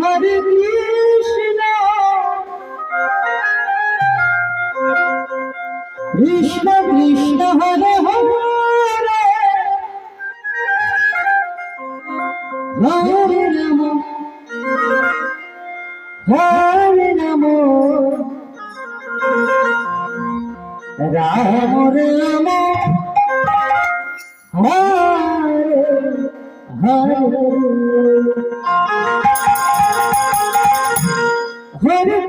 Hare Krishna Krishna Krishna Hare Hare Hare Ram Hare Ram Ram Ram. Hare Hare.